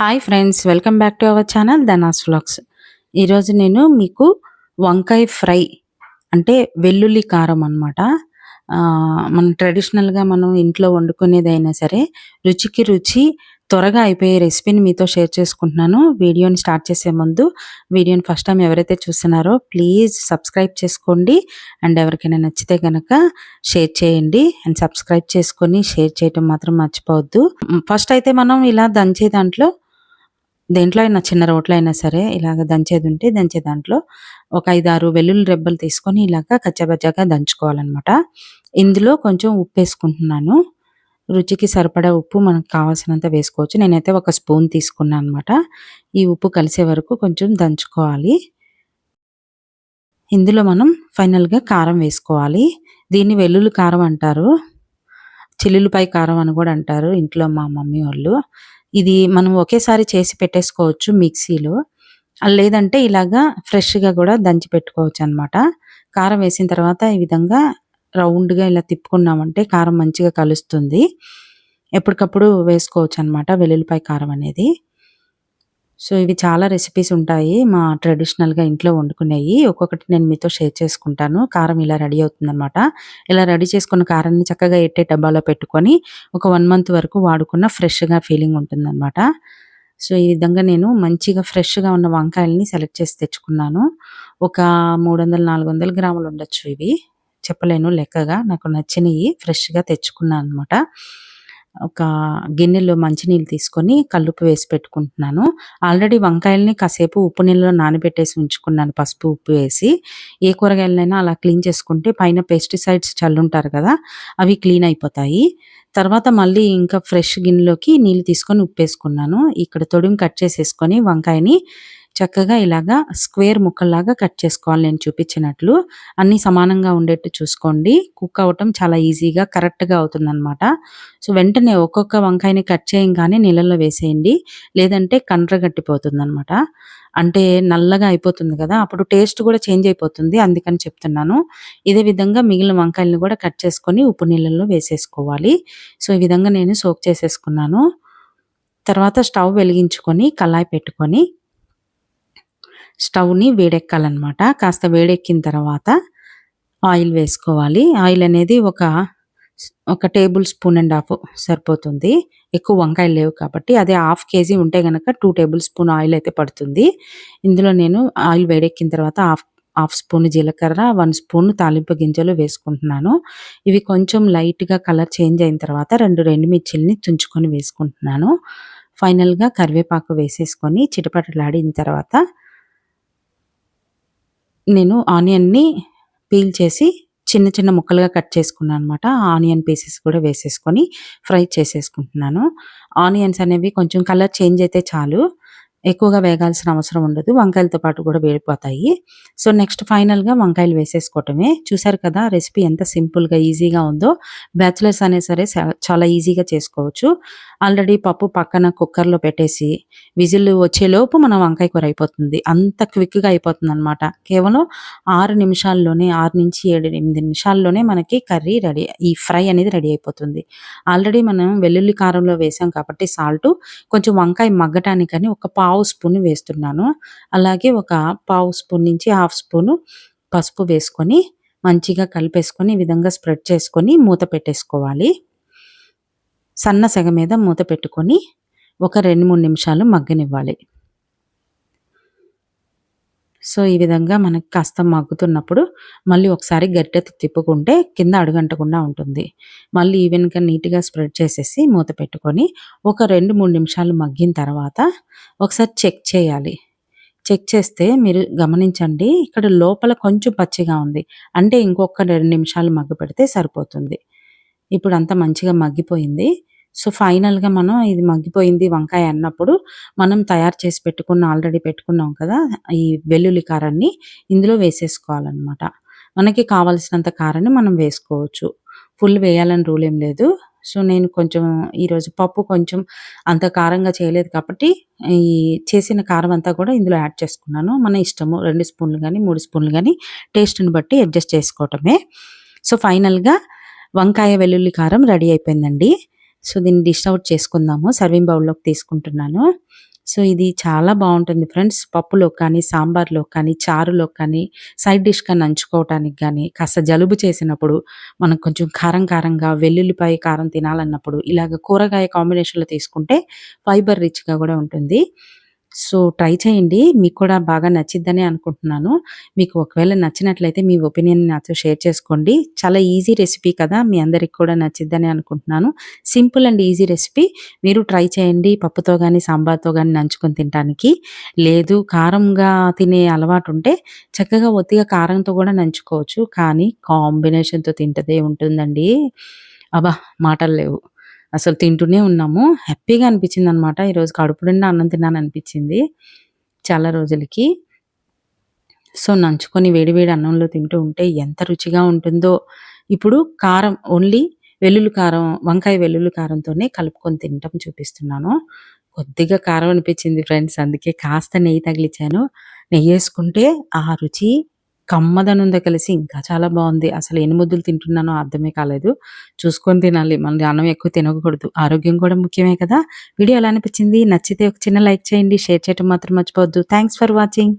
Hi friends welcome back to our channel Dhanas vlogs ఈరోజు నేను మీకు వంకాయ ఫ్రై అంటే వెల్లుల్లి కారం అనమాట మనం ట్రెడిషనల్గా మనం ఇంట్లో వండుకునేదైనా సరే రుచికి రుచి త్వరగా అయిపోయే రెసిపీని మీతో షేర్ చేసుకుంటున్నాను. వీడియోని స్టార్ట్ చేసే ముందు వీడియోని ఫస్ట్ టైం ఎవరైతే చూస్తున్నారో ప్లీజ్ సబ్స్క్రైబ్ చేసుకోండి. అండ్ ఎవరికైనా నచ్చితే కనుక షేర్ చేయండి. అండ్ సబ్స్క్రైబ్ చేసుకొని షేర్ చేయటం మాత్రం మర్చిపోవద్దు. ఫస్ట్ అయితే మనం ఇలా దంచే దాంట్లో దేంట్లో అయినా చిన్న రోట్లో అయినా సరే ఇలాగ దంచేది ఉంటే దంచే దాంట్లో ఒక ఐదారు వెల్లుల్లి రెబ్బలు తీసుకొని ఇలాగ కచ్చబచ్చగా దంచుకోవాలన్నమాట. ఇందులో కొంచెం ఉప్పు వేసుకుంటున్నాను. రుచికి సరిపడా ఉప్పు మనకు కావాల్సినంత వేసుకోవచ్చు. నేనైతే ఒక స్పూన్ తీసుకున్నాను అనమాట ఈ ఉప్పు కలిసే వరకు కొంచెం దంచుకోవాలి. ఇందులో మనం ఫైనల్గా కారం వేసుకోవాలి. దీన్ని వెల్లుల్లి కారం అంటారు. చిల్లులపై కారం అని కూడా అంటారు ఇంట్లో మా మమ్మీ వాళ్ళు. ఇది మనం ఒకేసారి చేసి పెట్టేసుకోవచ్చు మిక్సీలో. లేదంటే ఇలాగా ఫ్రెష్గా కూడా దంచి పెట్టుకోవచ్చు అనమాట కారం వేసిన తర్వాత ఈ విధంగా రౌండ్గా ఇలా తిప్పుకున్నామంటే కారం మంచిగా కలుస్తుంది. ఎప్పటికప్పుడు వేసుకోవచ్చు అనమాట వెల్లుల్లిపాయ కారం అనేది. సో ఇవి చాలా రెసిపీస్ ఉంటాయి. మా ట్రెడిషనల్గా ఇంట్లో వండుకునేవి. ఒక్కొక్కటి నేను మీతో షేర్ చేసుకుంటాను. కారం ఇలా రెడీ అవుతుందన్నమాట. ఇలా రెడీ చేసుకున్న కారాన్ని చక్కగా ఎట్టే డబ్బాలో పెట్టుకొని ఒక వన్ మంత్ వరకు వాడుకున్న ఫ్రెష్గా ఫీలింగ్ ఉంటుందన్నమాట. సో ఈ విధంగా నేను మంచిగా ఫ్రెష్గా ఉన్న వంకాయలని సెలెక్ట్ చేసి తెచ్చుకున్నాను. ఒక మూడు వందల నాలుగు వందల గ్రాములు ఉండొచ్చు ఇవి. చెప్పలేను లెక్కగా నాకు నచ్చినవి ఫ్రెష్గా తెచ్చుకున్నాను అనమాట ఒక గిన్నెలో మంచినీళ్ళు తీసుకొని కల్లుపు వేసి పెట్టుకుంటున్నాను. ఆల్రెడీ వంకాయలని కాసేపు ఉప్పు నీళ్ళలో నానబెట్టేసి ఉంచుకున్నాను పసుపు ఉప్పు వేసి. ఏ కూరగాయలైనా అలా క్లీన్ చేసుకుంటే పైన పెస్టిసైడ్స్ చల్లుంటారు కదా అవి క్లీన్ అయిపోతాయి. తర్వాత మళ్ళీ ఇంకా ఫ్రెష్ గిన్నెలోకి నీళ్ళు తీసుకొని ఉప్పు వేసుకున్నాను ఇక్కడ తొడుము కట్ చేసేసుకొని వంకాయని చక్కగా ఇలాగా స్క్వేర్ ముక్కల్లాగా కట్ చేసుకోవాలి నేను చూపించినట్లు. అన్నీ సమానంగా ఉండేట్టు చూసుకోండి. కుక్ అవ్వటం చాలా ఈజీగా కరెక్ట్గా అవుతుందన్నమాట. సో వెంటనే ఒక్కొక్క వంకాయని కట్ చేయంగానే నీళ్ళల్లో వేసేయండి. లేదంటే కండ్ర గట్టిపోతుందన్నమాట. అంటే నల్లగా అయిపోతుంది కదా అప్పుడు టేస్ట్ కూడా చేంజ్ అయిపోతుంది అందుకని చెప్తున్నాను. ఇదే విధంగా మిగిలిన వంకాయలను కూడా కట్ చేసుకొని ఉప్పు నీళ్ళల్లో వేసేసుకోవాలి. సో ఈ విధంగా నేను సోక్ చేసేసుకున్నాను. తర్వాత స్టవ్ వెలిగించుకొని కళాయి పెట్టుకొని స్టవ్ని వేడెక్కాలన్నమాట. కాస్త వేడెక్కిన తర్వాత ఆయిల్ వేసుకోవాలి. ఆయిల్ అనేది ఒక ఒక టేబుల్ స్పూన్ అండ్ హాఫ్ సరిపోతుంది. ఎక్కువ వంకాయలు లేవు కాబట్టి అదే హాఫ్ కేజీ ఉంటే కనుక టూ టేబుల్ స్పూన్ ఆయిల్ అయితే పడుతుంది. ఇందులో నేను ఆయిల్ వేడెక్కిన తర్వాత హాఫ్ హాఫ్ స్పూన్ జీలకర్ర వన్ స్పూన్ తాలింపు గింజలు వేసుకుంటున్నాను. ఇవి కొంచెం లైట్గా కలర్ చేంజ్ అయిన తర్వాత రెండు రెండు మిర్చిల్ని తుంచుకొని వేసుకుంటున్నాను. ఫైనల్గా కరివేపాకు వేసేసుకొని చిటపటలాడిన తర్వాత నేను ఆనియన్ని పీల్ చేసి చిన్న చిన్న ముక్కలుగా కట్ చేసుకున్నాను అనమాట ఆనియన్ పీసెస్ కూడా వేసేసుకొని ఫ్రై చేసేసుకుంటున్నాను. ఆనియన్స్ అనేవి కొంచెం కలర్ చేంజ్ అయితే చాలు. ఎక్కువగా వేగాల్సిన అవసరం ఉండదు. వంకాయలతో పాటు కూడా వేడిపోతాయి. సో నెక్స్ట్ ఫైనల్గా వంకాయలు వేసేసుకోవటమే. చూసారు కదా రెసిపీ ఎంత సింపుల్గా ఈజీగా ఉందో. బ్యాచులర్స్ అనే సరే చాలా ఈజీగా చేసుకోవచ్చు. ఆల్రెడీ పప్పు పక్కన కుక్కర్లో పెట్టేసి విజిల్ వచ్చేలోపు మన వంకాయ కూర అయిపోతుంది. అంత క్విక్గా అయిపోతుంది అనమాట కేవలం ఆరు నిమిషాల్లోనే ఆరు నుంచి ఏడు ఎనిమిది నిమిషాల్లోనే మనకి కర్రీ రెడీ ఈ ఫ్రై అనేది రెడీ అయిపోతుంది. ఆల్రెడీ మనం వెల్లుల్లి కారంలో వేసాం కాబట్టి సాల్ట్ కొంచెం వంకాయ మగ్గటానికని ఒక పావు స్పూన్ వేస్తున్నాను. అలాగే ఒక పావు స్పూన్ నుంచి హాఫ్ స్పూను పసుపు వేసుకొని మంచిగా కలిపేసుకొని ఈ విధంగా స్ప్రెడ్ చేసుకొని మూత పెట్టేసుకోవాలి. సన్న సెగ మీద మూత పెట్టుకొని ఒక రెండు మూడు నిమిషాలు మగ్గనివ్వాలి. సో ఈ విధంగా మనకి కాస్త మగ్గుతున్నప్పుడు మళ్ళీ ఒకసారి గరిటె తిప్పుకుంటే కింద అడుగంటకుండా ఉంటుంది. మళ్ళీ ఈవెన్గా నీట్గా స్ప్రెడ్ చేసేసి మూత పెట్టుకొని ఒక రెండు మూడు నిమిషాలు మగ్గిన తర్వాత ఒకసారి చెక్ చేయాలి. చెక్ చేస్తే మీరు గమనించండి ఇక్కడ లోపల కొంచెం పచ్చిగా ఉంది. అంటే ఇంకొక రెండు నిమిషాలు మగ్గ పెడితే సరిపోతుంది. ఇప్పుడు అంతా మంచిగా మగ్గిపోయింది. సో ఫైనల్‌గా మనం ఇది మగ్గిపోయింది వంకాయ అన్నప్పుడు, మనం తయారు చేసి పెట్టుకున్న ఆల్రెడీ పెట్టుకున్నాం కదా! ఈ వెల్లుల్లి కారాన్ని ఇందులో వేసేసుకోవాలన్నమాట మనకి కావాల్సినంత కారాన్ని మనం వేసుకోవచ్చు. ఫుల్ వేయాలని రూల్ ఏం లేదు. సో, నేను కొంచెం ఈరోజు పప్పు కొంచెం అంత కారంగా చేయలేదు కాబట్టి, ఈ చేసిన కారం అంతా కూడా ఇందులో యాడ్ చేసుకున్నాను. మన ఇష్టము. రెండు స్పూన్లు కానీ మూడు స్పూన్లు కానీ టేస్ట్‌ని బట్టి అడ్జస్ట్ చేసుకోవటమే. సో, ఫైనల్‌గా వంకాయ వెల్లుల్లి కారం రెడీ అయిపోయిందండి. సో దీన్ని డిష్ అవుట్ చేసుకుందాము. సర్వింగ్ బౌల్లోకి తీసుకుంటున్నాను. సో ఇది చాలా బాగుంటుంది ఫ్రెండ్స్. పప్పులో కానీ సాంబార్లో కానీ చారులో కానీ సైడ్ డిష్గా నంచుకోవటానికి కానీ కాస్త జలుబు చేసినప్పుడు మనం కొంచెం కారం కారంగా వెల్లుల్లిపాయ కారం తినాలన్నప్పుడు ఇలాగ కూరగాయ కాంబినేషన్లో తీసుకుంటే ఫైబర్ రిచ్గా కూడా ఉంటుంది. సో ట్రై చేయండి. మీకు కూడా బాగా నచ్చిద్దని అనుకుంటున్నాను. మీకు ఒకవేళ నచ్చినట్లయితే మీ ఒపీనియన్ నాతో షేర్ చేసుకోండి. చాలా ఈజీ రెసిపీ కదా! మీ అందరికి కూడా నచ్చిద్దని అనుకుంటున్నాను. Simple and easy recipe. మీరు ట్రై చేయండి. పప్పుతో కానీ సాంబార్‌తో కానీ నంచుకొని తినటానికి. లేదు కారంగా తినే అలవాటు ఉంటే చక్కగా ఒత్తిగా కారంతో కూడా నంచుకోవచ్చు. కానీ కాంబినేషన్‌తో తింటదే ఉంటుందండి. అబ్బా! మాటలు లేవు. అసలు తింటూనే ఉన్నాము. హ్యాపీగా అనిపించింది అనమాట ఈరోజు కడుపు నిండా అన్నం తిన్నాననిపించింది. చాలా రోజులకి. సో, నంచుకొని వేడి వేడి అన్నంలో తింటూ ఉంటే ఎంత రుచిగా ఉంటుందో. ఇప్పుడు కారం ఓన్లీ వెల్లుల్లి కారం, వంకాయ వెల్లుల్లి కారంతోనే కలుపుకొని తినటం చూపిస్తున్నాను. కొద్దిగా కారం అనిపించింది ఫ్రెండ్స్. అందుకే కాస్త నెయ్యి తగిలిచాను నెయ్యి వేసుకుంటే ఆ రుచి కమ్మదనంతో కలిసి ఇంకా చాలా బాగుంది. అసలు ఎన్ని ముద్దులు తింటున్నానో అర్థమే కాలేదు. చూసుకొని తినాలి. మనం అన్నం ఎక్కువ తినకూడదు. ఆరోగ్యం కూడా ముఖ్యమే కదా! వీడియో ఎలా అనిపించింది? నచ్చితే ఒక చిన్న లైక్ చేయండి. షేర్ చేయటం మాత్రం మర్చిపోవద్దు. Thanks for watching.